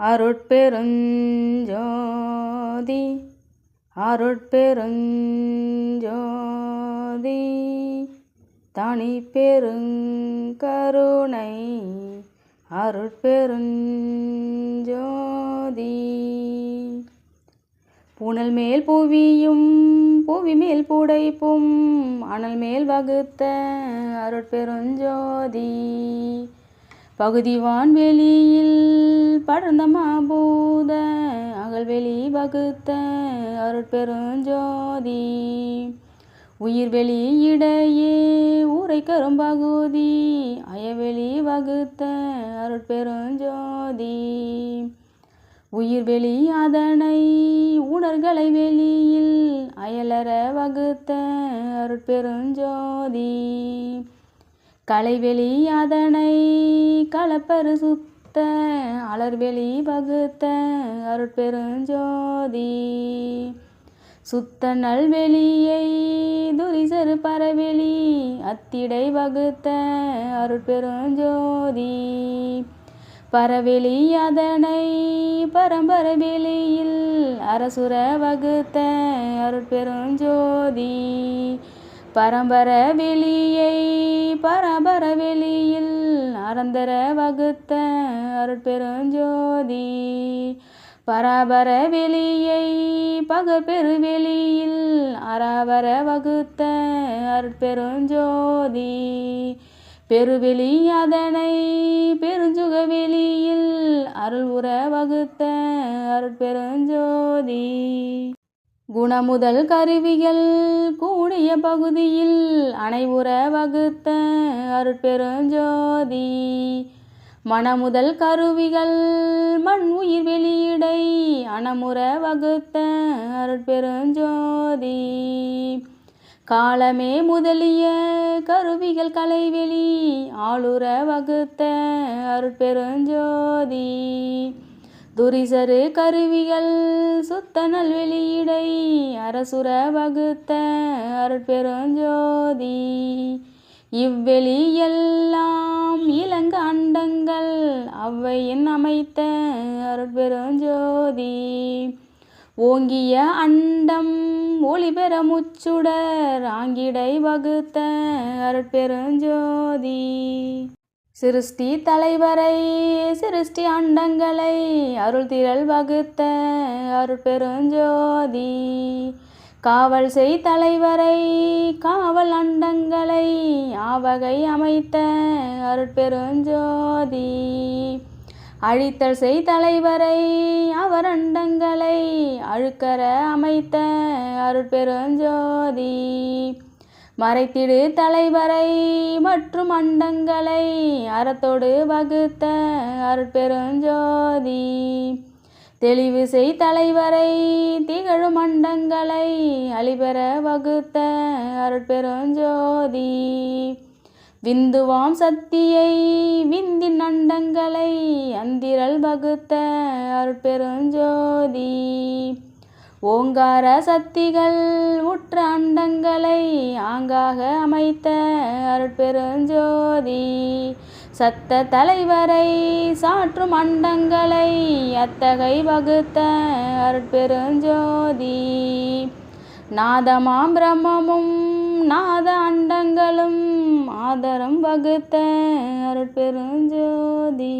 அருட்பெருஞ்சோதி அருட்பெருஞ்சோதி தனி பெருங்கருணை அருட்பெருஞ்சோதி. புனல் மேல் புவியும் புவி மேல் புடைப்பும் அனல் மேல் வகுத்த அருட்பெருஞ்சோதி. பகுதி வான்வெளியில் படர்ந்த மாபூத அகல்வெளி வகுத்த அருட்பெருஞ்சோதி. உயிர்வெளி இடையே ஊரை கரும்பகுதி அயவெளி வகுத்த அருட்பெருஞ்சோதி. உயிர்வெளி அதனை உணர்களை வெளியில் அயலற வகுத்த அருட்பெருஞ்சோதி. கலைவெளி அதனை களப்பரு சுத்த அலர்வெளி பகுத்த அருட்பெருஞ்சோதி. சுத்த நல்வெளியை துரிசரு பரவெளி அத்திடை வகுத்த அருட்பெருஞ்சோதி. பரவெளி அதனை பரம்பர வெளியில் அரசுர வகுத்த அருட்பெருஞ்சோதி. பரம்பர வெளியை பரபர வெளியில் அறந்தர வகுத்த அருட்பெருஞ்சோதி. பராபர வெளியை பகப்பெரு வெளியில் அராவர வகுத்த அருட்பெருஞ்சோதி. பெருவெளி அதனை பெருஞ்சுக வெளியில் அருள் உற வகுத்த அருட்பெருஞ்சோதி. குணமுதல் கருவிகள் கூடிய பகுதியில் அனைவுற வகுத்த அருட்பெருஞ்சோதி. மனமுதல் கருவிகள் மண் உயிர் வெளியிடை அணமுற வகுத்த அருட்பெருஞ்சோதி. காலமே முதலிய கருவிகள் கலைவெளி ஆளுற வகுத்த அருட்பெருஞ்சோதி. துரிசரு கருவிகள் சுத்த நல்வெளியிடை அரசுர வகுத்த அருட்பெருஞ்சோதி. இவ்வெளி எல்லாம் இளங்க அண்டங்கள் அவ்வையின் அமைத்த அருட்பெருஞ்சோதி. ஓங்கிய அண்டம் ஒளிபெற முச்சுடர் ஆங்கிடை வகுத்த அருட்பெருஞ்சோதி. சிருஷ்டி தலைவரை சிருஷ்டி அண்டங்களை அருள் திரள் வகுத்த அருட்பெருஞ்சோதி காவல் செய் தலைவரை காவல் அண்டங்களை ஆவகை அமைத்த அருட்பெருஞ்சோதி அழித்தல் செய் தலைவரை அவர் அண்டங்களை அழுக்கற அமைத்த அருட்பெருஞ்சோதி மறைத்திடு தலைவரை மற்றும் அண்டங்களை அறத்தோடு வகுத்த அருட்பெருஞ்சோதி. தெளிவு செய் தலைவரை திகழும் அண்டங்களை அழிபெற வகுத்த அருட்பெருஞ்சோதி. விந்துவாம் சக்தியை விந்தின் அண்டங்களை அந்திரல் வகுத்த அருட்பெருஞ்சோதி. ஓங்கார சக்திகள் உற்ற அண்டங்களை ஆங்காக அமைத்த அருட்பெருஞ்சோதி. சத்த தலைவரை சாற்றும் அண்டங்களை அத்தகை வகுத்த அருட்பெருஞ்சோதி. நாதமாம் பிரம்மமும் நாத அண்டங்களும் ஆதரம் வகுத்த அருட்பெருஞ்சோதி.